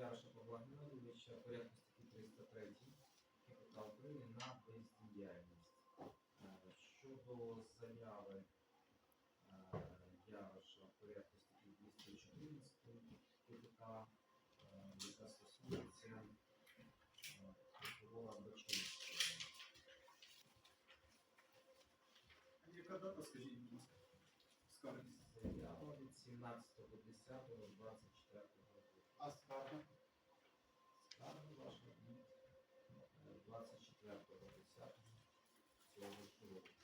Яроша Павла Геннадійовича, порядку статті 303 КПК України на бездіяльність. Щодо заяви Яроша порядку статті 214 КПК, яка стосується е, прокурора Бачинського. Яка дата, скажіть, будь ласка? Скарги. Заява від 17.10.24 року. А скарга? Скарга ваша від е, 24.10 цього ж року.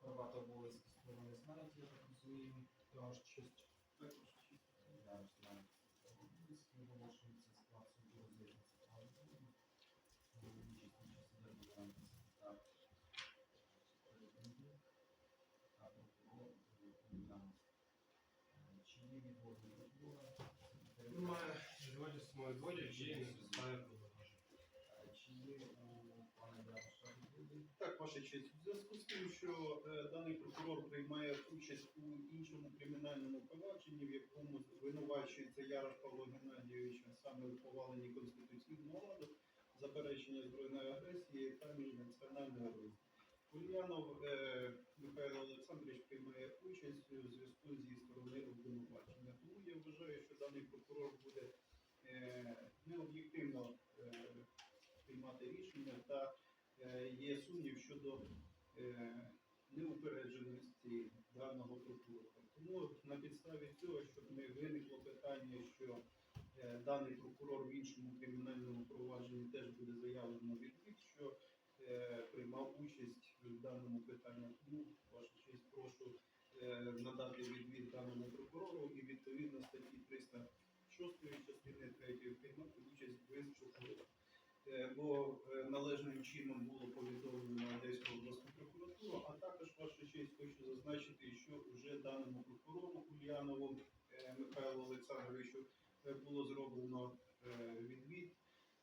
Права та обов'язки сторони знають, я так розумію, тож честь. Так, ваша честь. Я знаю. Обов'язки оголошується склад суду розглядається правильно. Участь на судебній ранці так. Передаю. А прокурор Ульяна. Чи є відводні прокурора? Немає зводять мої двоє, чи не застає продовження. Е, Чи є у пана Яроша відводи? Так, ваша честь. У зв'язку з тим, що е, даний прокурор приймає участь у іншому кримінальному провадженні, в якому звинувачується Ярош Павло Геннадійович саме у поваленні конституційного ладу, заперечення збройної агресії та міжнаціональної війни. Ульянов е, Михайло Олександрович приймає участь у зв'язку зі сторони обвинувачення. Тому я вважаю, що даний прокурор буде е, необ'єктивно е, приймати рішення та є сумнів щодо е, неупередженості даного прокурора. Тому на підставі цього, щоб не виникло питання, що е, даний прокурор в іншому кримінальному провадженні теж буде заявлено відвід, що е, приймав участь в даному питанні. Тому, ваша честь, прошу е, надати відвід даному прокурору і відповідно статті 306 частини 3 приймати участь в Е, бо е, належним чином було повідомлено Одеську обласну прокуратуру, а також ваша честь хочу зазначити, що вже даному прокурору Ульянову е, Михайлу Олександровичу е, було зроблено е, відвід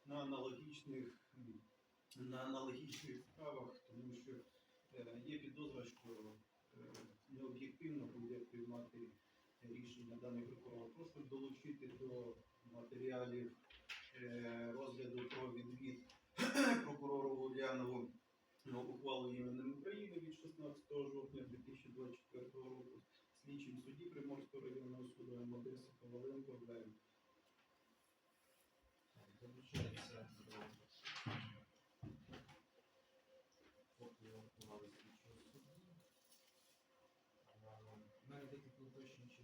на аналогічних на аналогічних справах, тому що е, є підозра, що е, необ'єктивно буде приймати рішення даний прокурор. Прошу долучити до матеріалів е, розгляду про відвід прокурору Ульянову на ухвалу іменем України від 16 жовтня 2024 року слідчим судді Приморського районного суду МОДЕСи Коваленко ВМ. Долучається до. У мене запитань.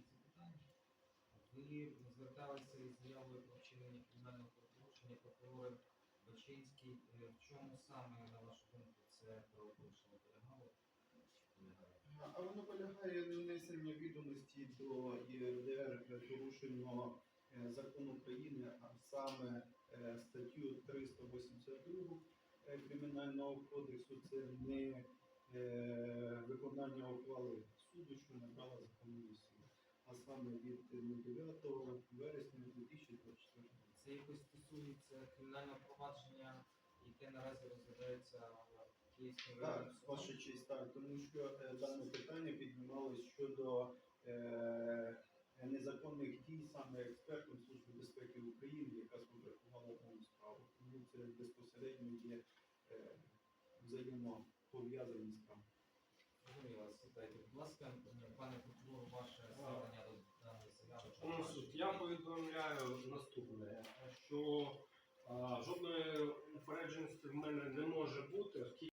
Ви зверталися із заявою про вчинення кримінального правопорушення прокурора Бачинський. Е, В чому саме, на вашу думку, це правопорушення полягало? А воно полягає на внесення відомості до ЄРДР порушеного е, закон України, а саме е, статтю 382 е, Кримінального кодексу. Це не виконання ухвали суду, що набрала законної сили, а саме від е, 9 вересня 2024 року. Це якось стосується кримінального провадження, яке наразі розглядається в Київському Так, ваша честь, так, тому що е, дане питання піднімалось щодо е, незаконних дій саме експертом Служби безпеки України, яка сфотографувала дану справу. Тому це безпосередньо є е, взаємопов'язані справи. Зрозуміло, слухайте, будь ласка, пане прокурор, ваше ставлення до даної заяви. Шановний суд, я повідомляю наступне, що жодної упередженості в мене не може бути, оскільки